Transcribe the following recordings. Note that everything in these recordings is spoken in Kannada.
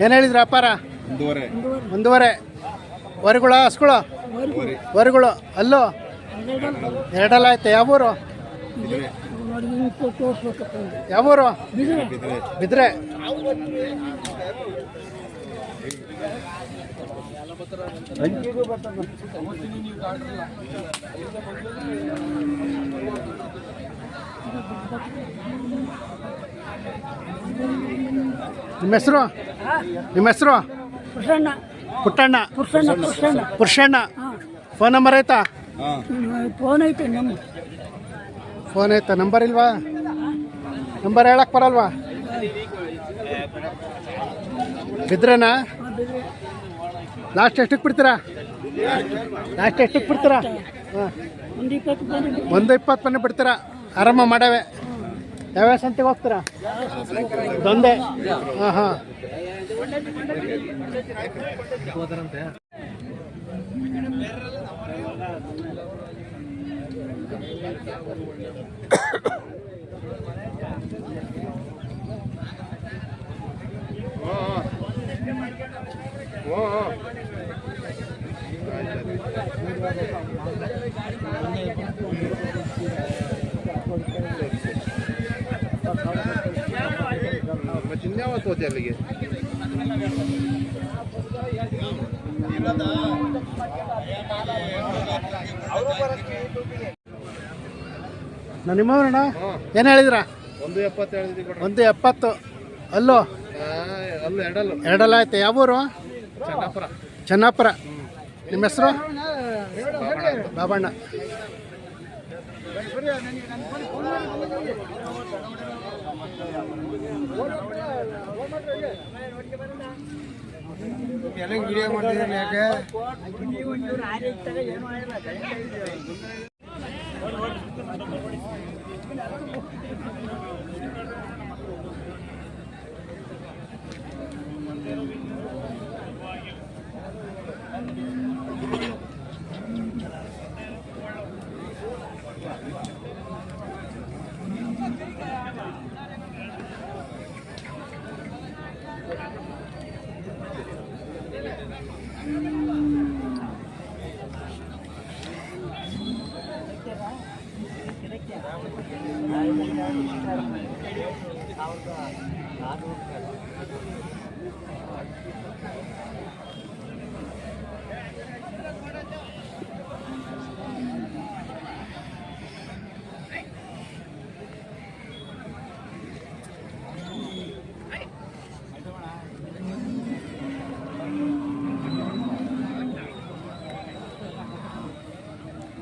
ಏನು ಹೇಳಿದ್ರ ಅಪ್ಪಾರ? ಒಂದೂವರೆ. ಒಂದೂವರೆ. ವರಿಗಳ ಹಸ್ಗಳು? ವರಿಗಳು ಅಲ್ಲೋ? ಎರಡಲ್ಲ. ಆಯ್ತು ಯಾವೂರು ಯಾವೂರು ಯಾವ ಊರು? ಬಿದ್ರೆ. ನಿಮ್ಮ ಹೆಸರು? ನಿಮ್ಮ ಹೆಸರು? ಪುಟ್ಟಣ್ಣ. ಪುಟ್ಟಣ್ಣ. ಪುರುಷಣ್ಣ ಪುರುಷಣ್ಣ ಪುರುಷಣ್ಣ ಫೋನ್ ನಂಬರ್ ಐತಾ ಫೋನ್ ಐತೆ ನಮ್ಮ ಫೋನ್ ಐತಾ ನಂಬರ್ ಇಲ್ವಾ? ನಂಬರ್ ಹೇಳಕ್ ಬರಲ್ವಾ? ಬಿದ್ರೇನಾ? ಲಾಸ್ಟ್ ಎಷ್ಟಕ್ಕೆ ಬಿಡ್ತೀರಾ? ಲಾಸ್ಟ್ ಎಷ್ಟಕ್ಕೆ ಬಿಡ್ತೀರಾ? ಹಾಂ ಒಂದು ಇಪ್ಪತ್ತು ಬಂದು ಒಂದು ಇಪ್ಪತ್ತು ಮನೆ ಬಿಡ್ತೀರಾ? ಆರಾಮ ಮಾಡವೆ. ಯಾವ್ಯಾವ ಸಂತೆಗೆ ಹೋಗ್ತೀರಾ? ದೊಂದೆ ಹಾಂ ಹಾಂ. ಮತ್ತೆ ಇನ್ಯಾವತ್ತು ಹೋದೆ ಅಲ್ಲಿಗೆ. ನಾನು ನಿಮ್ಮವ್ರಣ್ಣ ಏನು ಹೇಳಿದ್ರ? ಒಂದು ಎಪ್ಪತ್ತು ಹೇಳಿದ್ರಿ ಒಂದು ಎಪ್ಪತ್ತು. ಅಲ್ಲೋ? ಅಲ್ಲ ಎರಡಲ್ಲು. ಎರಡಲ್ಲ ಆಯ್ತು? ಯಾವ ಊರು? ಚನ್ನಪುರ. ಚೆನ್ನಾಪುರ. ನಿಮ್ಮ ಹೆಸರು? ಬಾಬಣ್ಣ. ಚೆನ್ನಾಗಿ ವಿಡಿಯೋ ಮಾಡ್ತಿದ್ದಾನೆ ಯಾಕೆ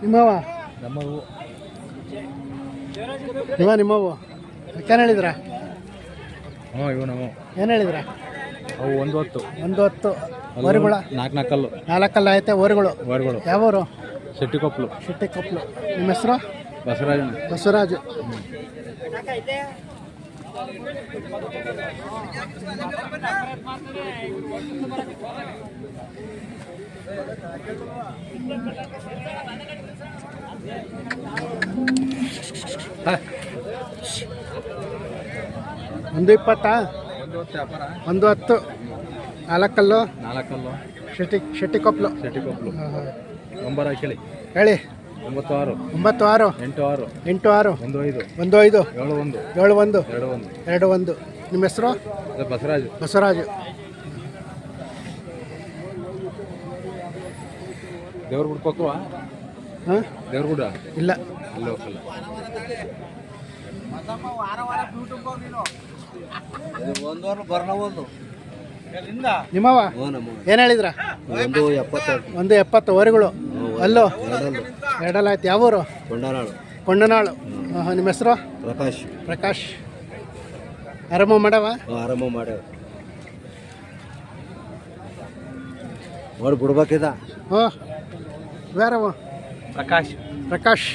ನಿಮ್ಮವ ನಮ್ಮವು ಇವ ನಿಮ್ಮವು ಏನು ಹೇಳಿದ್ರ? ಹ್ಞೂ ಇವು ನಮ್ಮ ಏನು ಹೇಳಿದ್ರ? ಅವು ಒಂದು ಹೊತ್ತು. ಒಂದು ಹೊತ್ತು. ವರಿಗಳ ನಾಲ್ಕು ನಾಲ್ಕಲ್ಲು. ನಾಲ್ಕಲ್ಲ ಐತೆ ವರಿಗಳು ವರ್ಗಳು ಯಾವ ಊರು ಶೆಟ್ಟಿಕೊಪ್ಪಲು ಶಿಟ್ಟಿ ಕೊಪ್ಪಲು ನಿಮ್ಮ ಹೆಸರು? ಬಸವರಾಜ ಬಸವರಾಜು. ಒಂದು ಇಪ್ಪತ್ತಾ? ಒಂದು ಹೊತ್ತು. ನಾಲ್ಕಲ್ಲು? ನಾಲ್ಕಲ್ಲು. ಶೆಟ್ಟಿ ಶೆಟ್ಟಿ ಶೆಟ್ಟಿಕೊಪ್ಲು. ಹಾಂ ನಂಬರ್ ಹಾಕಿ ಹೇಳಿ. ಒಂಬತ್ತು ಆರು ಒಂಬತ್ತು ಆರು. ಎಂಟು ಆರು. ಎಂಟು ಆರು. ಒಂದು ಐದು. ಒಂದು ಐದು. ಏಳು ಒಂದು. ಏಳು ಒಂದು. ಎರಡು ಒಂದು. ಎರಡು ಒಂದು. ನಿಮ್ಮ ಹೆಸರು? ಬಸವರಾಜ್. ಬಸವರಾಜು. ದೇವ್ರ ಗುಡ್ ಹಾಂ? ದೇವ್ರ ಗುಡ ಇಲ್ಲ. ಅಲ್ಲಿ ಹೋಗಲ್ಲ. ಒಂದು ವಾರ ಒಂದು ನಿಮ್ಮವ ಹ್ಞೂ ನಮ್ಮ ಏನು ಹೇಳಿದ್ರ? ಒಂದು ಎಪ್ಪತ್ತೆರಡು ಒಂದು ಎಪ್ಪತ್ತು ವರಿಗಳು ಅಲ್ಲೋ? ಎರಡಲ್ಲು. ಆಯ್ತು ಯಾವ ಊರು ಕೊಂಡನಾಳು. ಕೊಂಡನಾಳು ಹಾಂ ನಿಮ್ಮ ಹೆಸರು? ಪ್ರಕಾಶ್. ಪ್ರಕಾಶ್. ಆರಾಮ ಮಾಡವ ಆರಾಮ ಮಾಡವ. ಮಾಡ್ಯಾವ ನೋಡಿ ಬಿಡ್ಬೇಕಿದ ಹ್ಞೂ. ಬೇರವ ಪ್ರಕಾಶ್. ಪ್ರಕಾಶ್.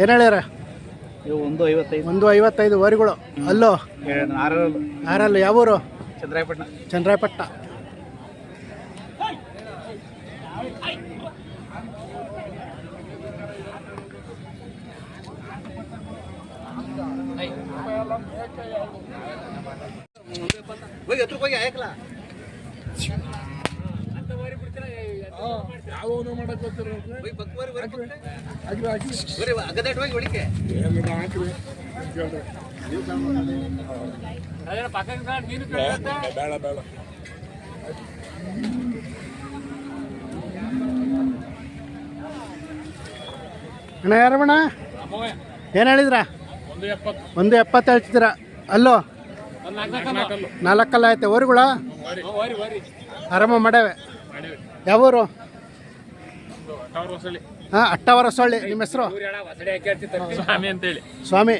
ಏನು ಹೇಳ್ಯಾರ? ಇವು ಒಂದು ಐವತ್ತೈದು. ಒಂದು ಐವತ್ತೈದು ವರಿಗಳು. ಅಲ್ಲೋ? ಆರಲ್ಲು ಯಾರಲ್ಲ? ಯಾವ ಊರು ಚಂದ್ರಾಯಪಟ್ಟಣ ಚಂದ್ರಾಯಪಟ್ಟಣ ಹೋಗಿ ಹತ್ತು ಹೋಗಿ ಆಯ್ಕಲ್ಲ ಅಗದಾಟ್ ಹೋಗಿ ಹೊಡಿಕೆ ಅಣ್ಣ? ಯಾರಣ್ಣ ಏನು ಹೇಳಿದ್ರ? ಒಂದು ಎಪ್ಪತ್ತು ಹೇಳ್ತಿದ್ರ ಅಲ್ಲೋ? ನಾಲ್ಕಲ್ಲ ಐತೆ ಊರುಗಳ ಆರಾಮ ಮಾಡವೆ. ಯಾವೂರು? ಹಾಂ ಅಟ್ಟವರ ಸೊಳ್ಳಿ ನಿಮ್ಮ ಹೆಸರು? ಸ್ವಾಮಿ ಅಂತೇಳಿ. ಸ್ವಾಮಿ.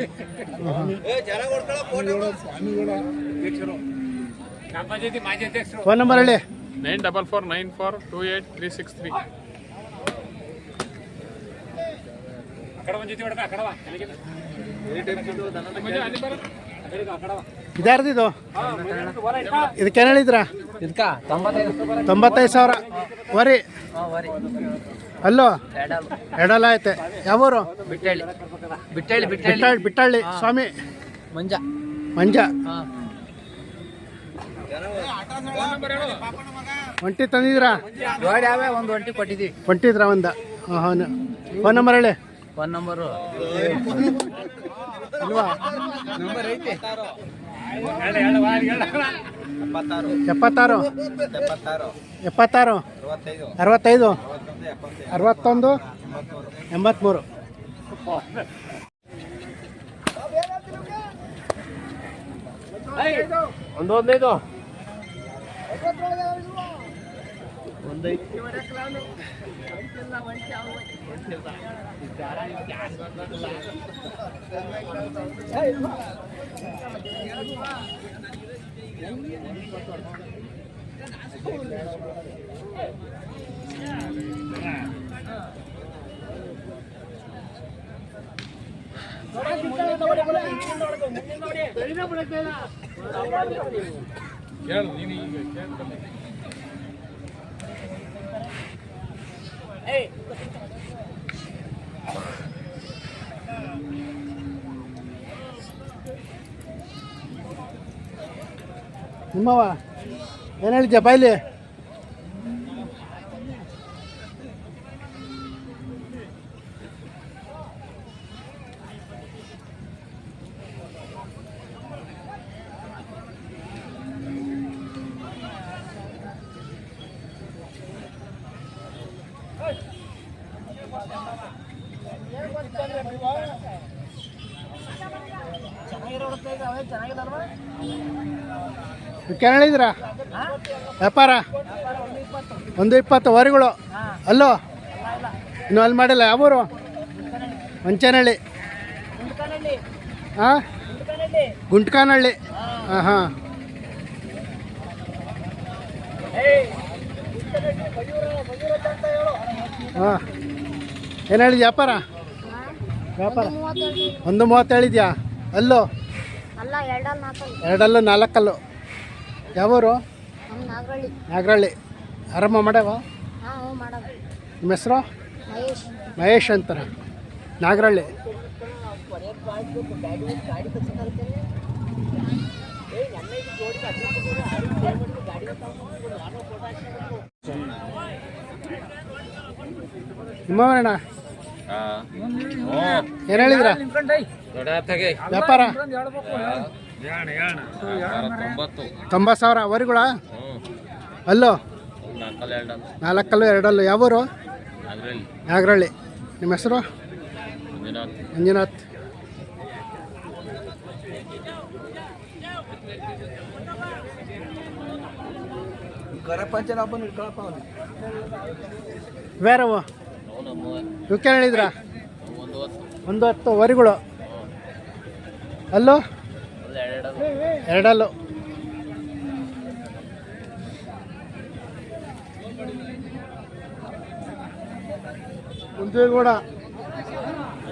ಫೋನ್ ನಂಬರ್ ಹೇಳಿ. Nine double four nine four two eight three six three. ಅಕಡ ಒಂದ್ ಜೊತೆ ಅಕಡವ ಇದ್ಯಾರ್ದಿದು ಇದಕ್ಕೇನು ಹೇಳಿದ್ರ ತೊಂಬತ್ತೈದು ಸಾವಿರ. ವರಿ. ಅಲ್ಲೋ? ಎಡಲ ಐತೆ ಯಾವೂರು? ಬಿಟ್ಟಳ್ಳಿ. ಬಿಟ್ಟಳ್ಳಿ ಬಿಟ್ಟಳ್ಳಿ. ಬಿಟ್ಟಾಳ್ ಸ್ವಾಮಿ. ಮಂಜ. ಮಂಜ. ಒಂಟಿ ತಂದಿದ್ರಾ ಒಂದು ಒಂಟಿ ಕೊಟ್ಟಿದ್ವಿ ಹೊಂಟಿದ್ರ ಒಂದ? ಹಾಂ ಫೋನ್ ನಂಬರ್ ಹೇಳಿ. Phone number. ಇಲ್ವಾ ನಂಬರ್ ಐತೆ. ಎಪ್ಪತ್ತಾರು ಎಪ್ಪತ್ತಾರು ಎಪ್ಪತ್ತಾರು ಅರವತ್ತೈದು ಅರವತ್ತೈದು ಅರವತ್ತೊಂದು ಅರವತ್ತೊಂದು ಎಂಬತ್ಮೂರು ಒಂದು ಒಂದೈದು ಕೇಳು ನೀನು ಈಗ ಕೇಳ್ಕೊ. ನಿಮ್ಮವ ಏನು ಹೇಳಿದ್ಯಾ ಬಾಯ್ಲಿ ಏನು ಹೇಳಿದ್ರ ವ್ಯಾಪಾರ? ಒಂದು ಇಪ್ಪತ್ತು ವರಿಗಳು. ಅಲ್ಲೋ? ಇನ್ನು ಅಲ್ಲಿ ಮಾಡಿಲ್ಲ ಯಾವೂರು ಮಂಚನಹಳ್ಳಿ. ಹಾಂ ಗುಂಟ್ಕಾನಹಳ್ಳಿ. ಹಾಂ ಹಾಂ. ಹಾಂ ಏನು ಹೇಳಿದ್ಯಾ ವ್ಯಾಪಾರ? ವ್ಯಾಪಾರ? ಒಂದು ಮೂವತ್ತು ಹೇಳಿದ್ಯಾ? ಅಲ್ಲೋ? ಎರಡಲ್ಲೂ ನಾಲ್ಕಲ್ಲು. ಯಾವೂರು? ನಮ್ಮ ನಾಗರಳ್ಳಿ. ನಾಗರಳ್ಳಿ. ಆರಾಮ ಮಾಡ್ಯಾವ? ಹಾಂ ಹ್ಞೂ ಮಾಡೋದು ನಿಮ್ಮ ಹೆಸರು? ಮಹೇಶ್. ಮಹೇಶ್ ಅಂತಾರ. ನಾಗರಳ್ಳಿ. ನಿಮ್ಮವರಣ್ಣ ಏನು ಹೇಳಿದ್ರ? ವ್ಯಾಪಾರ? ತೊಂಬತ್ತು ಸಾವಿರ ವರಿಗಳ ಅಲ್ಲೋ? ನಾಲ್ಕಲ್ಲು ಎರಡಲ್ಲು. ಯಾವೂರು? ನಾಗರಳ್ಳಿ ನಿಮ್ಮ ಹೆಸರು? ಮಂಜುನಾಥ್. ಬೇರವು? ಇವಕ್ಕೆ ಹೇಳಿದ್ರ? ಒಂದು ಹತ್ತು ವರಿಗಳು ಅಲ್ಲೋ? ಎರಡಲ್ಲು. ಮುಂಜೇಗೌಡ.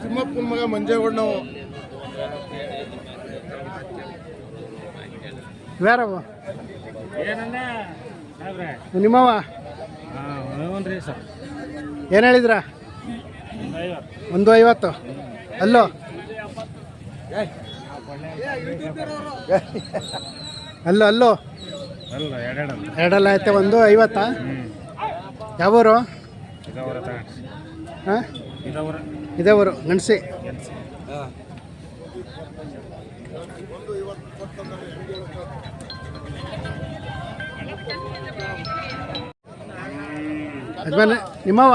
ತಿಮ್ಮಪ್ಪನ ಮಗ ಮಂಜೇಗೌಡ ನಾವು ಬೇರವು ನಿಮ್ಮವ ಏನು ಹೇಳಿದ್ರ? ಒಂದು ಐವತ್ತು. ಅಲ್ಲೋ? ಅಲ್ಲೋ ಅಲ್ಲೋ. ಅಲ್ಲ ಎರಡೆರಡಲ್ಲ ಎರಡಲ್ಲ ಐತೆ ಒಂದು ಐವತ್ತಾ? ಯಾವೂರು? ಹಾಂ? ಇದವರ? ಇದೇ ಊರು ಗಣಸಿ. ಯಜಮಾನ ನಿಮ್ಮವ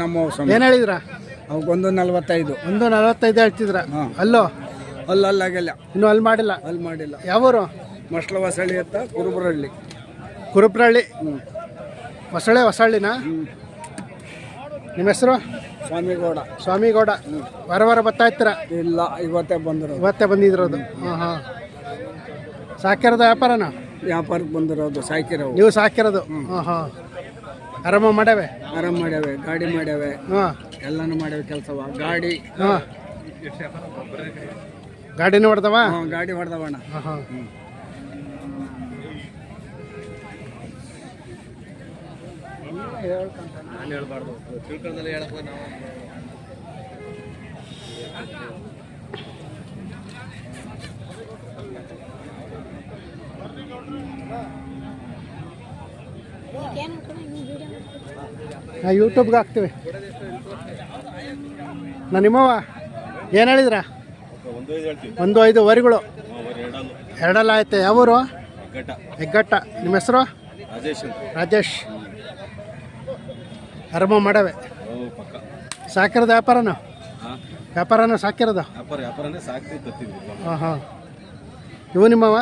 ನಮ್ಮ ಏನು ಹೇಳಿದ್ರ? ಅವಕ್ಕೊಂದು ನಲ್ವತ್ತೈದು. ಒಂದು ನಲ್ವತ್ತೈದು ಹೇಳ್ತಿದ್ರ? ಹಾಂ. ಅಲ್ಲೋ. ಅಲ್ಲ ಅಲ್ಲಾಗೆಲ್ಲ ಇನ್ನು ಅಲ್ಲಿ ಮಾಡಿಲ್ಲ? ಅಲ್ಲಿ ಮಾಡಿಲ್ಲ. ಯಾವೂರು? ಮಸಳೆ ಹೊಸಳ್ಳಿ ಅಂತ ಕುರುಬರಹಳ್ಳಿ. ಕುರುಪ್ರಹಳ್ಳಿ ಹೊಸಳೆ ಹೊಸಳ್ಳಿನಾ? ನಿಮ್ಮ ಹೆಸರು? ಸ್ವಾಮಿಗೌಡ. ಸ್ವಾಮಿಗೌಡ. ವಾರ ವಾರ ಬರ್ತಾ ಇರ್ತೀರ? ಇಲ್ಲ ಇವತ್ತೇ ಬಂದರು ಇವತ್ತೇ ಬಂದಿದ್ರದು ಹಾಂ ಹಾಂ. ಸಾಕಿರೋದು ವ್ಯಾಪಾರನ? ವ್ಯಾಪಾರಕ್ಕೆ ಬಂದಿರೋದು ಸಾಕಿರೋ ನೀವು ಸಾಕಿರೋದು ಹಾಂ ಹಾಂ. ಆರಾಮ ಮಾಡ್ಯಾವೆ? ಆರಾಮ ಮಾಡ್ಯಾವೆ ಗಾಡಿ ಮಾಡ್ಯಾವೆ. ಹಾಂ. ಎಲ್ಲನೂ ಮಾಡ್ಯಾವೆ ಕೆಲಸವ. ಗಾಡಿ. ಹಾಂ. ಗಾಡಿನೂ ಹೊಡೆದವ? ಹ್ಞೂ ಗಾಡಿ ಹೊಡೆದವಣ್ಣ ಹಾಂ ಹಾಂ. ನಾನು ಹೇಳ್ಬಾರ್ದು. ತಿಳ್ಕೊಂಡಲ್ಲ ಹೇಳಪ್ಪ ನಾವು. ಹಾಂ ಯೂಟ್ಯೂಬ್ಗೆ ಹಾಕ್ತೀವಿ. ನಾನು ನಿಮ್ಮವ ಏನು ಹೇಳಿದ್ರ? ಒಂದು ಐದು ವರಿಗಳು. ಎರಡಲ್ಲ. ಆಯ್ತು. ಐತೆ ಯಾವೂರು? ಗಟ್ಟ ಹೆಗ್ಗಟ್ಟ. ನಿಮ್ಮ ಹೆಸರು? ರಾಜೇಶ್ ಅರಮ ಮಾಡವೆ. ಸಾಕಿರೋದು ವ್ಯಾಪಾರನ? ವ್ಯಾಪಾರನ ಸಾಕಿರೋದು? ಹಾಂ ಹಾಂ. ಇವು ನಿಮ್ಮವ?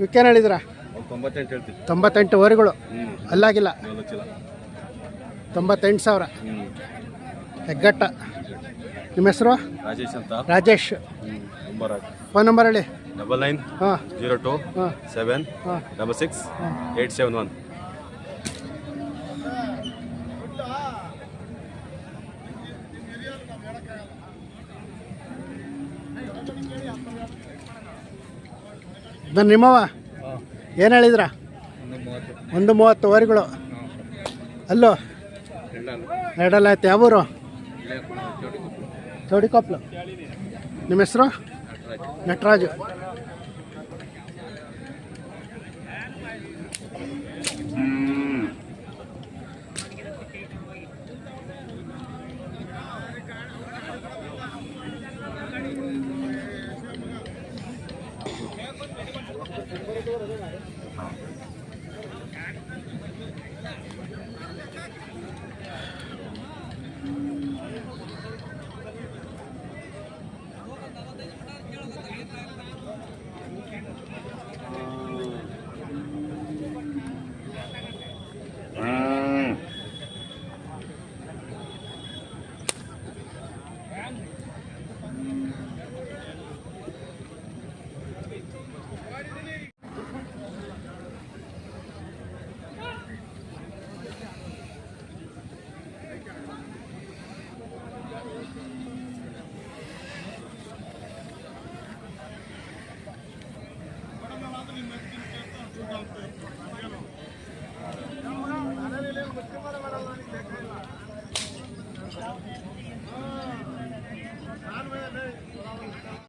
ಇವಕ್ಕೇನು ಹೇಳಿದ್ರ? ತೊಂಬತ್ತೆಂಟು ವರಿಗಳು. ಅಲ್ಲಾಗಿಲ್ಲ. ತೊಂಬತ್ತೆಂಟು ಸಾವಿರ. ಹೆಗ್ಗಟ್ಟ. ನಿಮ್ಮ ಹೆಸರು? ರಾಜೇಶ್ ಅಂತ. ರಾಜೇಶ್. ಹ್ಞೂ ನಂಬರ್ ಫೋನ್ ನಂಬರ್ ಹೇಳಿ. ಡಬಲ್ ನೈನ್ ಹಾಂ. ಜೀರೋ ಟು ಹಾಂ. ಸೆವೆನ್ ಹಾಂ. Double six eight seven one. ನಾನು ನಿಮ್ಮವ ಏನು ಹೇಳಿದ್ರ? ಒಂದು ಮೂವತ್ತು. ವರಿಗಳು ಅಲ್ಲೋ? ಎರಡಲ್ಲ ಆಯ್ತು. ಯಾವೂರು? ಚೌಡಿಕೊಪ್ಲು ನಿಮ್ಮ ಹೆಸರು? ನಟರಾಜು.